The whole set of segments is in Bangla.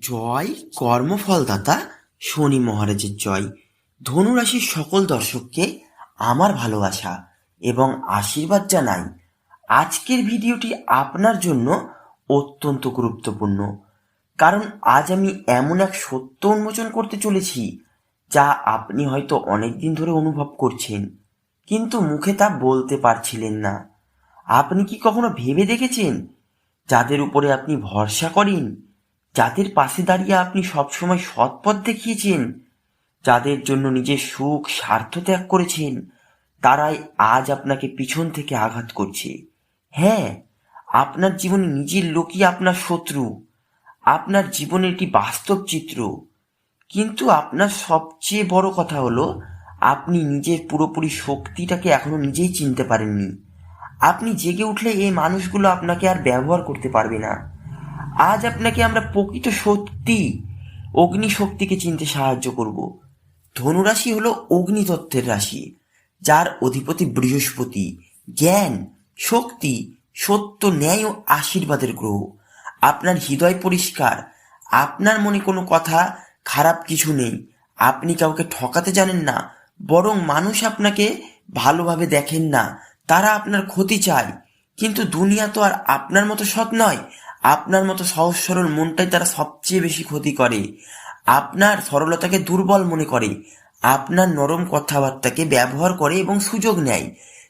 জয় কর্মফলদাতা শনি মহারাজের জয়। ধনুরাশির সকল দর্শককে আমার ভালোবাসা এবং আশীর্বাদ জানাই। আজকের ভিডিওটি আপনার জন্য অত্যন্ত গুরুত্বপূর্ণ। কারণ আজ আমি এমন এক সত্য উন্মোচন করতে চলেছি, যা আপনি হয়তো অনেক দিন ধরে অনুভব করছেন, কিন্তু মুখে তা বলতে পারছিলেন না। আপনি কি কখনো ভেবে দেখেছেন? যাদের উপরে আপনি ভরসা করেন যাদের পাশে দাঁড়িয়ে আপনি সবসময় সৎ পথ দেখিয়েছেন, যাদের জন্য নিজের সুখ, স্বার্থ ত্যাগ করেছেন, তারাই আজ আপনাকে পিছন থেকে আঘাত করছে। হ্যাঁ আপনার জীবনে নিজের লোকই আপনার শত্রু। আপনার জীবনের একটি বাস্তব চিত্র। কিন্তু আপনার সবচেয়ে বড় কথা হলো, আপনি নিজের পুরোপুরি শক্তিটাকে এখনও নিজেই চিনতে পারেননি। আপনি জেগে উঠলে এই মানুষগুলো আপনাকে আর ব্যবহার করতে পারবে না। আজ আপনাকে আমরা প্রকৃত সত্যি অগ্নি শক্তিকে চিনতে সাহায্য করব। ধনুরাশি হলো অগ্নিতত্ত্বের রাশি, যার অধিপতি বৃহস্পতি। জ্ঞান, শক্তি, সত্য, ন্যায় ও আশীর্বাদের গ্রহ। আপনার হৃদয় পরিষ্কার। আপনার মনে কোনো কথা, খারাপ কিছু নেই। আপনি কাউকে ঠকাতে জানেন না, বরং মানুষ আপনাকে ভালোভাবে দেখেন না। তারা আপনার ক্ষতি চায়। কিন্তু দুনিয়া তো আর আপনার মতো সৎ নয় আপনার মতো সহজ সরল মনটাই তারা সবচেয়ে বেশি ক্ষতি করে। আপনার সরলতাকে দুর্বল মনে করে। আপনার নরম কথাবার্তাকে ব্যবহার করে এবং সুযোগ নেয়।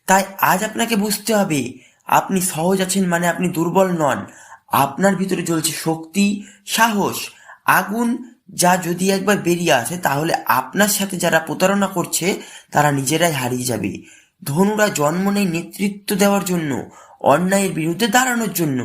তাই আজ আপনাকে বুঝতে হবে, আপনি সহজ আছেন মানে আপনি দুর্বল নন। আপনার ভিতরে চলছে শক্তি, সাহস, আগুন, যা যদি একবার বেরিয়ে আসে, তাহলে আপনার সাথে যারা প্রতারণা করছে, তারা নিজেরাই হারিয়ে যাবে। ধনুরা জন্ম নেয় নেতৃত্ব দেওয়ার জন্য, অন্যায়ের বিরুদ্ধে দাঁড়ানোর জন্য।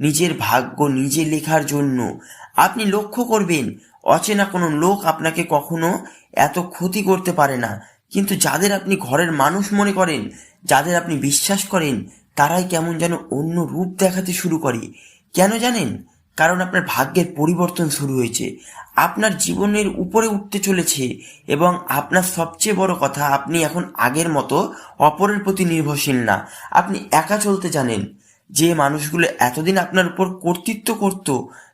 নিজের ভাগ্য নিজে লেখার জন্য। আপনি লক্ষ্য করবেন, অচেনা কোনো লোক আপনাকে কখনো এত ক্ষতি করতে পারে না। কিন্তু যাদের আপনি ঘরের মানুষ মনে করেন, যাদের আপনি বিশ্বাস করেন, তারাই কেমন যেন অন্য রূপ দেখাতে শুরু করে। কেন জানেন? কারণ আপনার ভাগ্যের পরিবর্তন শুরু হয়েছে। আপনার জীবনের উপরে উঠতে চলেছে এবং আপনার সবচেয়ে বড় কথা, আপনি এখন আগের মতো অপরের প্রতি নির্ভরশীল না। আপনি একা চলতে জানেন। যে মানুষগুলো এতদিন আপনার উপর কর্তৃত্ব করত,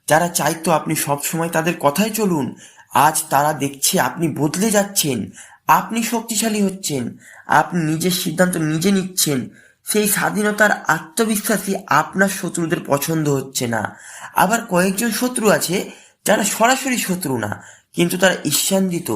যারা চাইতো আপনি সব সময় তাদের কথায় চলুন, আজ তারা দেখছে আপনি বদলে যাচ্ছেন, আপনি শক্তিশালী হচ্ছেন, আপনি নিজের সিদ্ধান্ত নিজে নিচ্ছেন, সেই স্বাধীনতার আত্মবিশ্বাসী আপনার শত্রুদের পছন্দ হচ্ছে না। আবার কয়েকজন শত্রু আছে যারা সরাসরি শত্রু না, কিন্তু তারা ঈর্ষান্বিত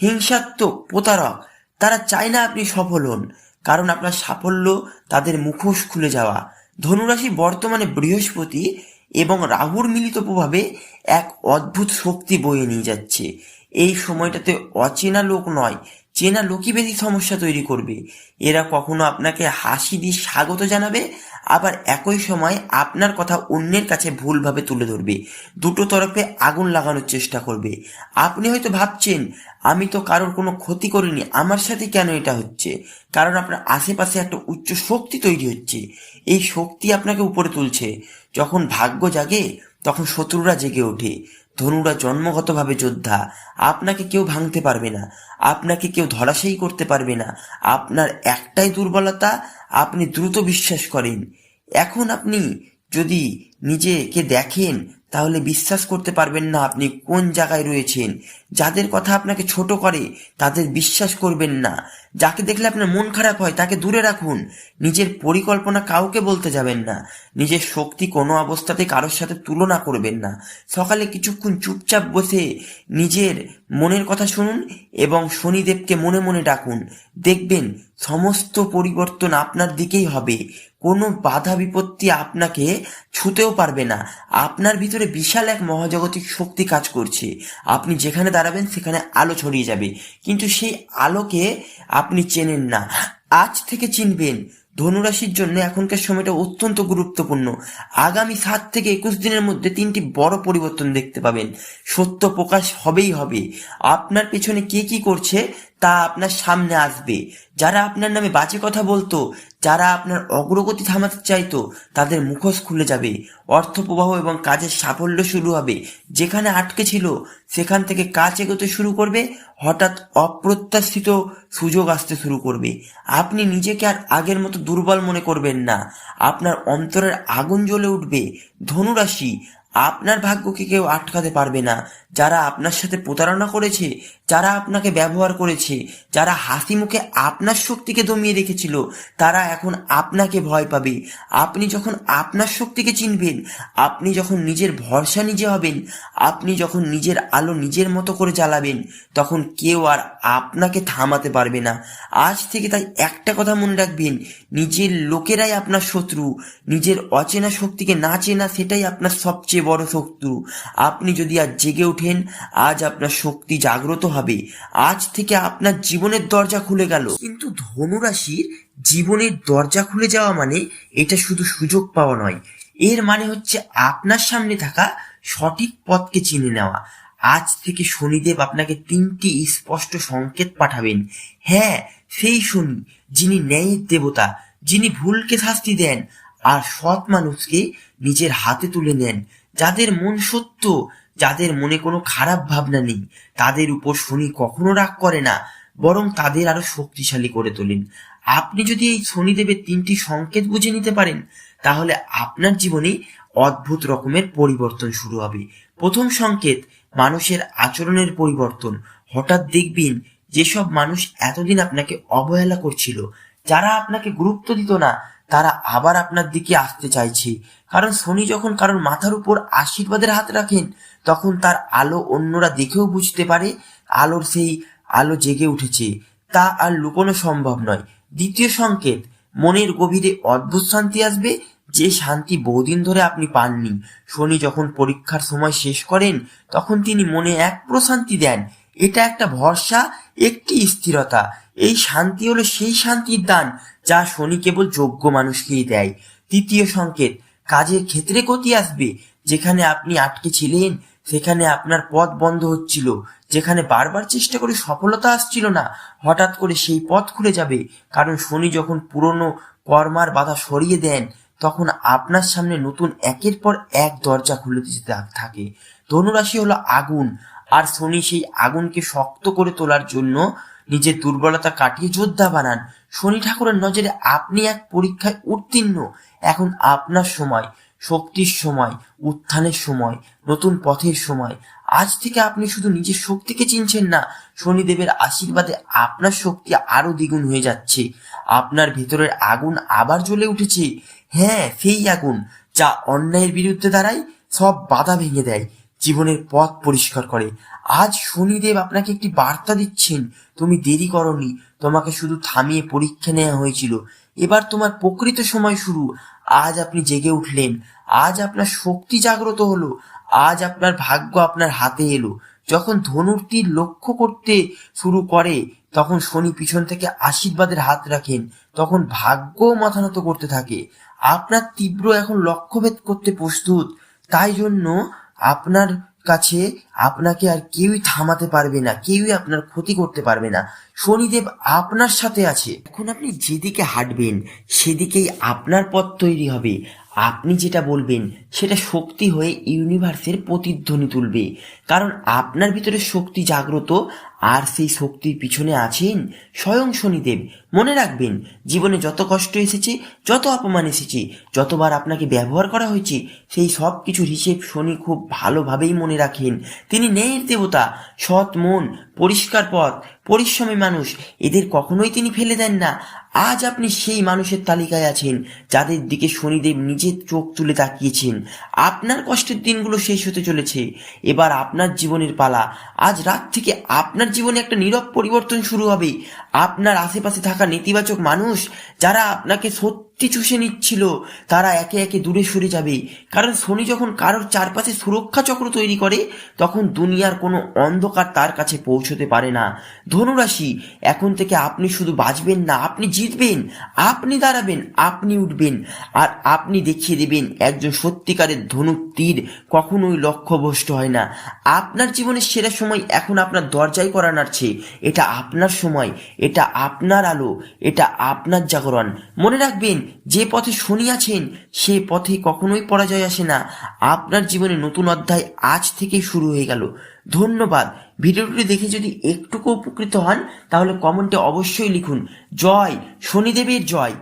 হিংসাত্মক, প্রতারক। তারা চায় না আপনি সফল হন, কারণ আপনার সাফল্য তাদের মুখোশ খুলে যাওয়া। ধনুরাশি বর্তমানে বৃহস্পতি এবং রাহুর মিলিত প্রভাবে এক অদ্ভুত শক্তি বয়ে নিয়ে যাচ্ছে। এই সময়টাতে অচেনা লোক নয়, চেনা লোকই বেশি সমস্যা তৈরি করবে। এরা কখনো আপনাকে হাসি দিয়ে স্বাগত জানাবে আবার একই সময় আপনার কথা অন্যের কাছে ভুলভাবে তুলে ধরবে। দুটো তরফে আগুন লাগানোর চেষ্টা করবে। আপনি হয়তো ভাবছেন, আমি তো কারোর কোনো ক্ষতি করিনি, আমার সাথে কেন এটা হচ্ছে? কারণ আপনার আশেপাশে একটা উচ্চ শক্তি তৈরি হচ্ছে। এই শক্তি আপনাকে উপরে তুলছে। যখন ভাগ্য জাগে, তখন শত্রুরা জেগে ওঠে। ধনুরা জন্মগতভাবে যোদ্ধা, আপনাকে কেউ ভাঙতে পারবে না, আপনাকে কেউ ধরাশায়ী করতে পারবে না, আপনার একটাই দুর্বলতা, আপনি দ্রুত বিশ্বাস করেন। এখন আপনি যদি নিজেকে দেখেন তাহলে বিশ্বাস করতে পারবেন না আপনি কোন জায়গায় রয়েছেন। যাদের কথা আপনাকে ছোট করে, তাদের বিশ্বাস করবেন না। যাকে দেখলে আপনার মন খারাপ হয়, তাকে দূরে রাখুন। নিজের পরিকল্পনা কাউকে বলতে যাবেন না। নিজের শক্তি কোনো অবস্থাতে কারোর সাথে তুলনা করবেন না। সকালে কিছুক্ষণ চুপচাপ বসে নিজের মনের কথা শুনুন এবং শনিদেবকে মনে মনে ডাকুন। দেখবেন সমস্ত পরিবর্তন আপনার দিকেই হবে। কোনো বাধা বিপত্তি আপনাকে ছুতেও পারবে না। আপনার ভিতরে বিশাল এক মহাজাগতিক শক্তি কাজ করছে। আপনি যেখানে দাঁড়াবেন, সেখানে আলো ছড়িয়ে যাবে। কিন্তু সেই আলোকে আপনি চেনেন না। আজ থেকে চিনবেন। ধনুরাশির জন্য এখনকার সময়টা অত্যন্ত গুরুত্বপূর্ণ। আগামী সাত থেকে একুশ দিনের মধ্যে তিনটি বড় পরিবর্তন দেখতে পাবেন। সত্য প্রকাশ হবেই হবে। আপনার পেছনে কে কি করছে তা আপনার সামনে আসবে। যারা আপনার নামে বাজে কথা বলতো যারা আপনার অগ্রগতি থামাতে চাইতো, তাদের মুখোশ খুলে যাবে। অর্থ প্রবাহ এবং কাজের সাফল্য শুরু হবে। যেখানে আটকে ছিল, সেখান থেকে কাজ এগোতে শুরু করবে। হঠাৎ অপ্রত্যাশিত সুযোগ আসতে শুরু করবে। আপনি নিজেকে আর আগের মতো দুর্বল মনে করবেন না। আপনার অন্তরের আগুন জ্বলে উঠবে। ধনুরাশি আপনার ভাগ্যকে কেউ আটকাতে পারবে না। যারা আপনার সাথে প্রতারণা করেছে, যারা আপনাকে ব্যবহার করেছে, যারা হাসি মুখে আপনার শক্তিকে দমিয়ে রেখেছিল, তারা এখন আপনাকে ভয় পাবে। আপনি যখন আপনার শক্তিকে চিনবেন, আপনি যখন নিজের ভরসা নিজে হবেন, আপনি যখন নিজের আলো নিজের মতো করে জ্বালাবেন, তখন কেউ আর আপনাকে থামাতে পারবে না। আজ থেকে তাই একটা কথা মনে রাখবেন, নিজের লোকেরাই আপনার শত্রু, নিজের অচেনা শক্তিকে না চেনা সেটাই আপনার সবচেয়ে বড় শত্রু। আপনি যদি আজ জেগে ওঠেন, আজ আপনার শক্তি জাগ্রত হবে। আজ থেকে আপনার জীবনের দরজা খুলে গেল। কিন্তু ধনুরাশির জীবনের দরজা খুলে যাওয়া মানে এটা শুধু সুযোগ পাওয়া নয়। এর মানে হচ্ছে আপনার সামনে থাকা সঠিক পথকে চিনে নেওয়া। আজ থেকে শনিদেব আপনাকে তিনটি স্পষ্ট সংকেত পাঠাবেন। হ্যাঁ সেই শনি, যিনি ন্যায়ের দেবতা, যিনি ভুলকে শাস্তি দেন, আর সৎ মানুষকে নিজের হাতে তুলে নেন। যাদের মন সত্য, যাদের মনে কোনো খারাপ ভাবনা নেই, তাদের উপর শনি কখনো রাগ করে না, বরং তাদের আরও শক্তিশালী করে তোলেন। আপনি যদি এই শনিদেবের তিনটি সংকেত বুঝে নিতে পারেন, তাহলে আপনার জীবনে অদ্ভুত রকমের পরিবর্তন শুরু হবে। প্রথম সংকেত, মানুষের আচরণের পরিবর্তন। হঠাৎ দেখবেন যেসব মানুষ এতদিন আপনাকে অবহেলা করছিল, যারা আপনাকে গুরুত্ব দিত না তারা আবার আপনার দিকে আসতে চাইছে। কারণ শনি যখন কারোর মাথার উপর আশীর্বাদের হাত রাখেন, তখন তার আলো অন্যরা দেখেও বুঝতে পারে, আলোর সেই আলো জেগে উঠেছে। তা আর লুকোনো সম্ভব নয়। দ্বিতীয় সংকেত, মনের গভীরে অদ্ভুত শান্তি আসবে, যে শান্তি বহুদিন ধরে আপনি পাননি। শনি যখন পরীক্ষার সময় শেষ করেন, তখন তিনি মনে এক প্রশান্তি দেন। এটা একটা ভরসা, একটি স্থিরতা। এই শান্তি হলো সেই শান্তির দান যা শনি কেবল যোগ্য মানুষকেই দেয়। তৃতীয় সংকেত, কাজের ক্ষেত্রে গতি আসবে। যেখানে আপনি আটকে ছিলেন, সেখানে আপনার পথ বন্ধ হচ্ছিল। যেখানে বারবার চেষ্টা করে সফলতা আসছিল না, হঠাৎ করে সেই পথ খুলে যাবে। কারণ শনি যখন পুরনো কর্মার বাধা সরিয়ে দেন, তখন আপনার সামনে নতুন একের পর এক দরজা খুলে দিতে থাকে। ধনুরাশি হলো আগুন, আর শনি সেই আগুনকে শক্ত করে তোলার জন্য নিজের দুর্বলতা কাটিয়ে যোদ্ধা বানান। শনি ঠাকুরের নজরে আপনি এক পরীক্ষায় উত্তীর্ণ। এখন আপনার সময়, শক্তির সময়, উত্থানের সময়, নতুন পথের সময়। আজ থেকে আপনি শুধু নিজের শক্তিকে চিনছেন না, শনিদেবের আশীর্বাদে আপনার শক্তি আরও দ্বিগুণ হয়ে যাচ্ছে। আপনার ভেতরের আগুন আবার জ্বলে উঠেছে। হ্যাঁ সেই আগুন যা অন্যায়ের বিরুদ্ধে দাঁড়ায়, সব বাধা ভেঙে দেয়। জীবনের পথ পরিষ্কার করে। আজ শনিদেব আপনাকে একটি বার্তা দিচ্ছেন, তুমি দেরি করনি, তোমাকে শুধু থামিয়ে পরীক্ষা নেওয়া হয়েছিল। এবার তোমার প্রকৃত সময় শুরু। আজ আপনি জেগে উঠলেন। আজ আপনার শক্তি জাগ্রত হলো। আজ আপনার ভাগ্য আপনার হাতে এলো। যখন ধনুর তীর লক্ষ্য করতে শুরু করে, তখন শনি পিছন থেকে আশীর্বাদের হাত রাখেন। তখন ভাগ্য মাথা নত করতে থাকে। আপনার তীব্র এখন লক্ষ্যভেদ করতে প্রস্তুত। তাই জন্য আপনার কাছে আপনাকে আর কেউই থামাতে পারবে না, কেউই আপনার ক্ষতি করতে পারবে না। শনিদেব আপনার সাথে আছে। এখন আপনি যেদিকে হাঁটবেন, সেদিকেই আপনার পথ তৈরি হবে। আপনি যেটা বলবেন, সেটা শক্তি হয়ে ইউনিভার্সের প্রতিধ্বনি তুলবে। কারণ আপনার ভিতরে শক্তি জাগ্রত আর সেই শক্তির পিছনে আছেন স্বয়ং শনিদেব। মনে রাখবেন, জীবনে যত কষ্ট এসেছে, যত অপমান এসেছে, যতবার আপনাকে ব্যবহার করা হয়েছে, সেই সব কিছুর হিসেব শনি খুব ভালোভাবেই মনে রাখেন। তিনি ন্যায়ের দেবতা, সৎ মন, পরিষ্কার পথ, পরিশ্রমী মানুষ, এদের কখনোই তিনি ফেলে দেন না। আজ আপনি সেই মানুষের তালিকায় আছেন, যাদের দিকে শনিদেব নিজের চোখ তুলে তাকিয়েছেন। আপনার কষ্টের দিনগুলো শেষ হতে চলেছে। এবার আপনার জীবনের পালা, আজ রাত থেকে আপনার জীবনে একটা নীরব পরিবর্তন শুরু হবে। আপনার আশেপাশে থাকা নেতিবাচক মানুষ যারা আপনাকে সত্যি চুষে নিচ্ছিল। তারা একে একে দূরে সরে যাবে। কারণ শনি যখন কারোর চারপাশে সুরক্ষা চক্র তৈরি করে, তখন দুনিয়ার কোনো অন্ধকার তার কাছে পৌঁছতে পারে না। ধনুরাশি, এখন থেকে আপনি শুধু বাঁচবেন না, আপনি জিতবেন, আপনি দাঁড়াবেন, আপনি উঠবেন, আর আপনি দেখিয়ে দেবেন একজন সত্যিকারের ধনুক তীর কখনোই লক্ষ্যভ্রষ্ট হয় না। আপনার জীবনের সেরা সময় এখন আপনার দরজায় করা নাড়ছে। এটা আপনার সময়, এটা আপনার আলো, এটা আপনার জাগরণ। মনে রাখবেন যে পথে শনি আছেন সে পথে কখনোই পরাজয় আসে না। আপনার জীবনে নতুন অধ্যায় আজ থেকে শুরু হয়ে গেল। ধন্যবাদ। ভিডিওটি দেখে যদি একটুকু উপকৃত হন, তাহলে কমেন্টে অবশ্যই লিখুন। জয়, শনিদেবের জয়।